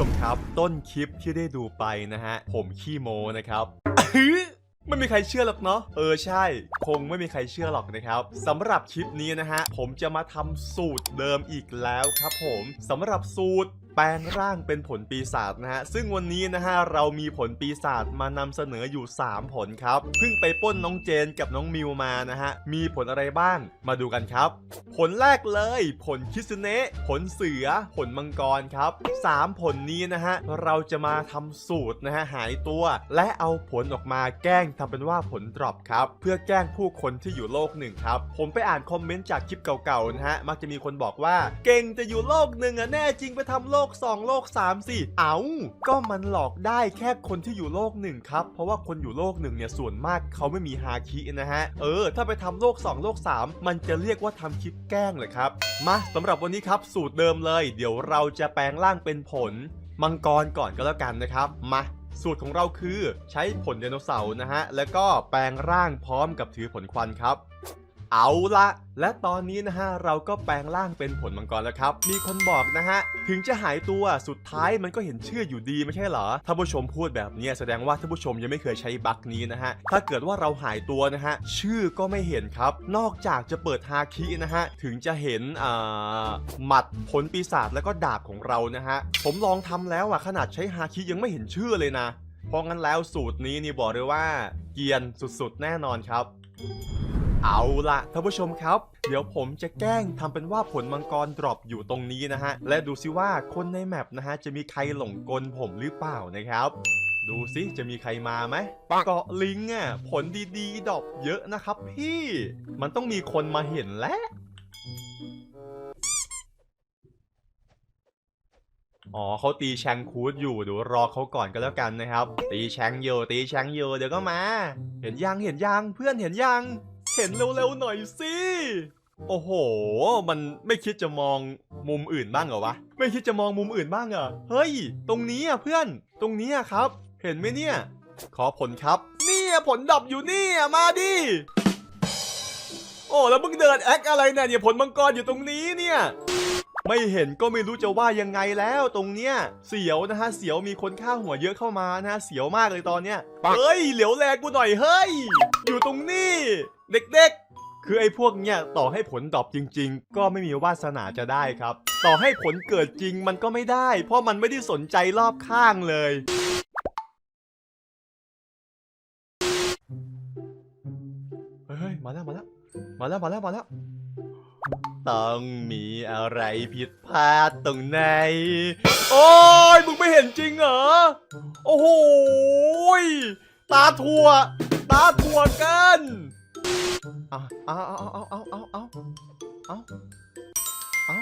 ชมครับ ต้นคลิปที่ได้ดูไปนะฮะ ผมขี้โมนะครับไม่มีใครเชื่อหรอกเนาะ เออใช่ คงไม่มีใครเชื่อหรอกนะครับสำหรับคลิปนี้นะฮะ ผมจะมาทำสูตรเดิมอีกแล้วครับผมสำหรับสูตร แปลงร่างเป็นผลปีศาจนะฮะ ซึ่งวันนี้นะฮะเรามีผลปีศาจมานำเสนออยู่ 3 ผลครับ เพิ่งไปป้นน้องเจนกับน้องมิวมานะฮะ มีผลอะไรบ้าง มาดูกันครับ ผลแรกเลย ผลคิสเนะผลเสือ ผลมังกรครับ 3 ผลนี้นะฮะ เราจะมาทำสูตรนะฮะหายตัว และเอาผลออกมาแกล้งทำเป็นว่าผลดรอปครับ เพื่อแกล้งผู้คนที่อยู่โลกหนึ่งครับ ผมไปอ่านคอมเมนต์จากคลิปเก่าๆนะฮะ มักจะมีคนบอกว่า เก่งจะอยู่โลกหนึ่งอะแน่จริงไปทำโลก 2 โลก 3 สิ เอาก็มันหลอกได้แค่คนที่อยู่โลกหนึ่งครับ เพราะว่าคนอยู่โลกหนึ่งเนี่ยส่วนมากเขาไม่มีฮาคินะฮะ เออ ถ้าไปทำโลก 2 โลก 3 มันจะเรียกว่าทำคลิปแกล้งเลยครับ มาสำหรับวันนี้ครับสูตรเดิมเลย เดี๋ยวเราจะแปลงร่างเป็นผลมังกรก่อนก็แล้วกันนะครับ มาสูตรของเราคือใช้ผลไดโนเสาร์นะฮะ แล้วก็แปลงร่างพร้อมกับถือผลควันครับ เอาละและตอนนี้นะฮะเราก็แปลงร่างเป็นผลมังกรแล้วครับ มีคนบอกนะฮะ ถึงจะหายตัวสุดท้ายมันก็เห็นชื่ออยู่ดีไม่ใช่เหรอถ้าผู้ชมพูดแบบนี้แสดงว่าท่านผู้ชมยังไม่เคยใช้บั๊กนี้นะฮะ ถ้าเกิดว่าเราหายตัวนะฮะ ชื่อก็ไม่เห็นครับ นอกจากจะเปิดฮาคินะฮะ ถึงจะเห็นอ่าหมัดผลปีศาจแล้วก็ดาบของเรานะฮะ ผมลองทำแล้วอะขนาดใช้ฮาคิยังไม่เห็นชื่อเลยนะ เพราะงั้นแล้วสูตรนี้นี่บอกเลยว่า เกียนสุดๆแน่นอนครับ เอาละท่านผู้ชมครับ เดี๋ยวผมจะแกล้งทำเป็นว่าผลมังกรดรอปอยู่ตรงนี้นะฮะ และดูซิว่าคนในแมปนะฮะ จะมีใครหลงกลผมหรือเปล่านะครับ ดูซิจะมีใครมาไหมเกาะลิงอะผลดีๆดรอปเยอะนะครับพี่ มันต้องมีคนมาเห็นแล้วอ๋อเขาตีแชงคูดอยู่เดี๋ยวรอเขาก่อนก็แล้วกันนะครับ ตีแชงอยู่ตีแชงอยู่เดี๋ยวก็มา เห็นยังเห็นยังเพื่อนเห็นยัง เห็นเร็วๆหน่อยสิ โอ้โห มันไม่คิดจะมองมุมอื่นบ้างเหรอวะ ไม่คิดจะมองมุมอื่นบ้างเหรอ เฮ้ย ตรงนี้อะเพื่อน ตรงนี้อะครับ เห็นไหมเนี่ย ขอผลครับ เนี่ยผลดับอยู่เนี่ยมาดิ โอ้แล้วมึงเดินแอคอะไรเนี่ยเนี่ยผลมังกรอยู่ตรงนี้เนี่ยไม่เห็นก็ไม่รู้จะว่ายังไงแล้วตรงเนี้ยเสียวนะฮะเสียวมีคนฆ่าหัวเยอะเข้ามานะฮะเสียวมากเลยตอนเนี้ยเฮ้ยเหลียวแลกูหน่อยเฮ้ย อยู่ตรงนี้ เด็กๆ คือไอ้พวกเนี้ยต่อให้ผลดรอปจริง ๆ ก็ไม่มีวาสนาจะได้ครับ ต่อให้ผลเกิดจริงมันก็ไม่ได้ เพราะมันไม่ได้สนใจรอบข้างเลย เฮ้ยมาแล้วมาแล้วมาแล้วมาแล้วมาแล้วต้องมีอะไรผิดพลาดตรงไหน โอ้ย มึงไม่เห็นจริงเหรอ โอ้โห ตาถั่ว ตาถั่วเกิน เอาเอาเอาเอาเอาเอาเอาเอาเอา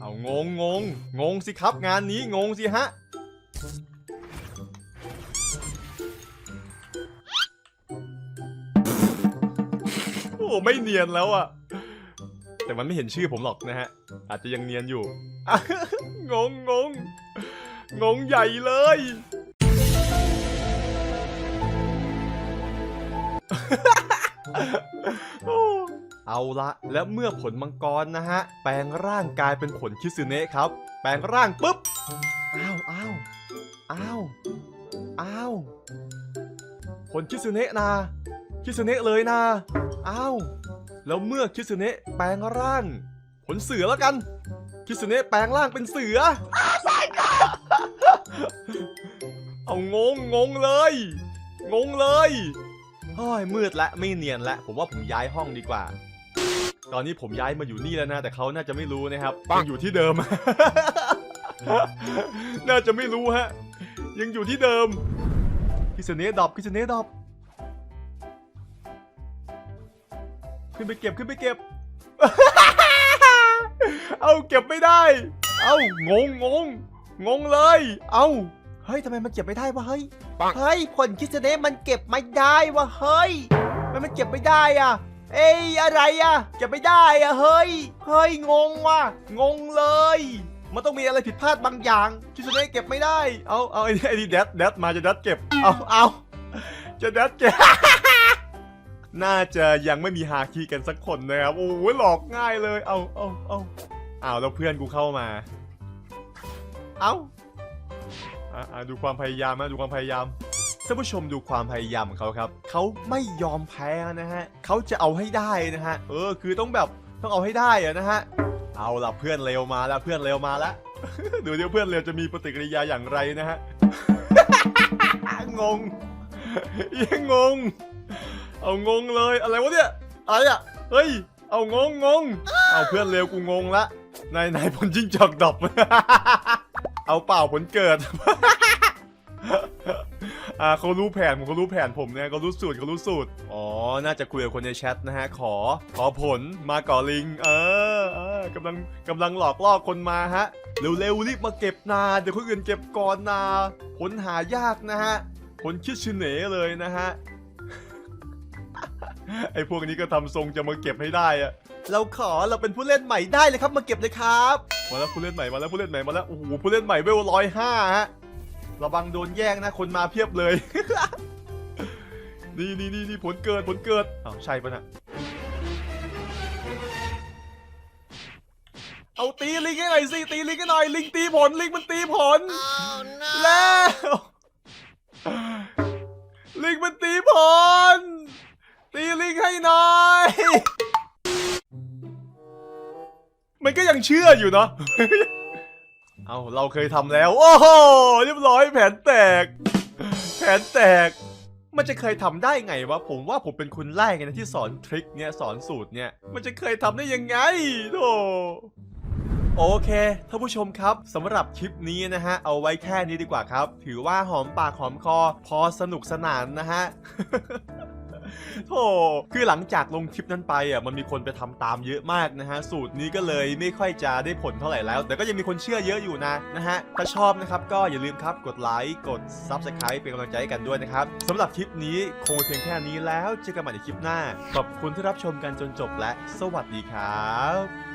เอางงงงงงสิครับงานนี้งงสิฮะโอ้ไม่เนียนแล้วอะแต่มันไม่เห็นชื่อผมหรอกนะฮะ อาจจะยังเนียนอยู่ งงงงงงใหญ่เลย เอาละและเมื่อผลมังกรนะฮะ แปลงร่างกายเป็นผลคิสึเนะครับ แปลงร่างปุ๊บ อ้าวอ้าวอ้าวอ้าวผลคิสึเนะนะคิสึเนะเลยนะอ้าวแล้วเมื่อคิสึเนะแปลงร่าง ผลเสือแล้วกัน คิสึเนะแปลงร่างเป็นเสือ เอางงงงเลย งงเลย เฮ้ยมืดละไม่เนียนละผมว่าผมย้ายห้องดีกว่า ตอนนี้ผมย้ายมาอยู่นี่แล้วนะ แต่เขาน่าจะไม่รู้นะครับยังอยู่ที่เดิม น่าจะไม่รู้ฮะ ยังอยู่ที่เดิมคิสึเนะดรอปคิสึเนะดรอปขึ้นไปเก็บขึ้นไปเก็บ เอาเก็บไม่ได้ เอางงงงงงเลย เอา เฮ้ยทำไมมันเก็บไม่ได้วะเฮ้ยเฮ้ยผลคิดเนมันเก็บไม่ได้วะเฮ้ยทำไมมันเก็บไม่ได้อะเอ้ยอะไรอะเก็บไม่ได้อะเฮ้ยเฮ้ยงงว่ะงงเลย มันต้องมีอะไรผิดพลาดบางอย่างคิดเนเก็บไม่ได้ เอาเอาไอ้ไอ้นี่แดดแดดมาจะแดดเก็บเอาเอาจะแดดเก็บน่าจะยังไม่มีฮาคีกันสักคนนะครับโอ้ยหลอกง่ายเลย เอาเอาเอาอ้าวแล้วเพื่อนกูเข้ามา เอ้า อะอะดูความพยายามนะดูความพยายามท่านผู้ชมดูความพยายามของเขาครับเขาไม่ยอมแพ้นะฮะเขาจะเอาให้ได้นะฮะเออคือต้องแบบต้องเอาให้ได้อะนะฮะเอาล่ะเพื่อนเร็วมาแล้วเพื่อนเร็วมาแล้วดูเดี๋ยวเพื่อนเร็วจะมีปฏิกิริยาอย่างไรนะฮะงงยังงง เอางงเลยอะไรวะเนี่ยอะไรอะเฮ้ยเอางงงงเอาเพื่อนเร็วกูงงละนายนายผลจิ้งจอกดอบ เอาเปล่าผลเกิด อ่าเขารู้แผนผมเขารู้แผนผมเนี่ยเขารู้สูตรเขารู้สูตร อ๋อ น่าจะคุยกับคนในแชทนะฮะ ขอ ขอผลมาก่อลิง เออเออกำลังกำลังหลอกล่อคนมาฮะ เร็วๆรีบมาเก็บนา เดี๋ยวคนอื่นเก็บก่อนนาผลหายากนะฮะผลคิดชิเหนเลยนะฮะ ไอ้พวกนี้ก็ทำทรงจะมาเก็บให้ได้อะเราขอเราเป็นผู้เล่นใหม่ได้เลยครับมาเก็บเลยครับ มาแล้วผู้เล่นใหม่มาแล้วผู้เล่นใหม่มาแล้วโอ้โหผู้เล่นใหม่เวลร้อยห้าฮะระวังโดนแย่งนะคนมาเพียบเลย นี่นี่นี่นี่ผลเกิดผลเกิดอ้าวใช่ปะน่ะเอาตีลิงให้หน่อยสิตีลิงให้หน่อยลิงตีผลลิงมันตีผลแล้วลิงมันตีผลตีลิงให้หน่อย มันก็ยังเชื่ออยู่เนาะ เอาเราเคยทำแล้ว โอ้โหเรียบร้อยแผนแตก แผนแตก มันจะเคยทำได้ไงวะ ผมว่าผมเป็นคนแรกไงนะที่สอนทริคเนี่ยสอนสูตรเนี่ย มันจะเคยทำได้ยังไงโธ่โอเคท่านผู้ชมครับสำหรับคลิปนี้นะฮะ เอาไว้แค่นี้ดีกว่าครับ ถือว่าหอมปากหอมคอ พอสนุกสนานนะฮะ โธ่คือหลังจากลงคลิปนั้นไปอะมันมีคนไปทำตามเยอะมากนะฮะ สูตรนี้ก็เลยไม่ค่อยจะได้ผลเท่าไหร่แล้ว แต่ก็ยังมีคนเชื่อเยอะอยู่นะนะฮะ ถ้าชอบนะครับก็อย่าลืมครับกดไลค์กดซับสไครป์เป็นกำลังใจให้กันด้วยนะครับสำหรับคลิปนี้คงเพียงแค่นี้แล้วเจอกันใหม่ในคลิปหน้า ขอบคุณที่รับชมกันจนจบและ สวัสดีครับ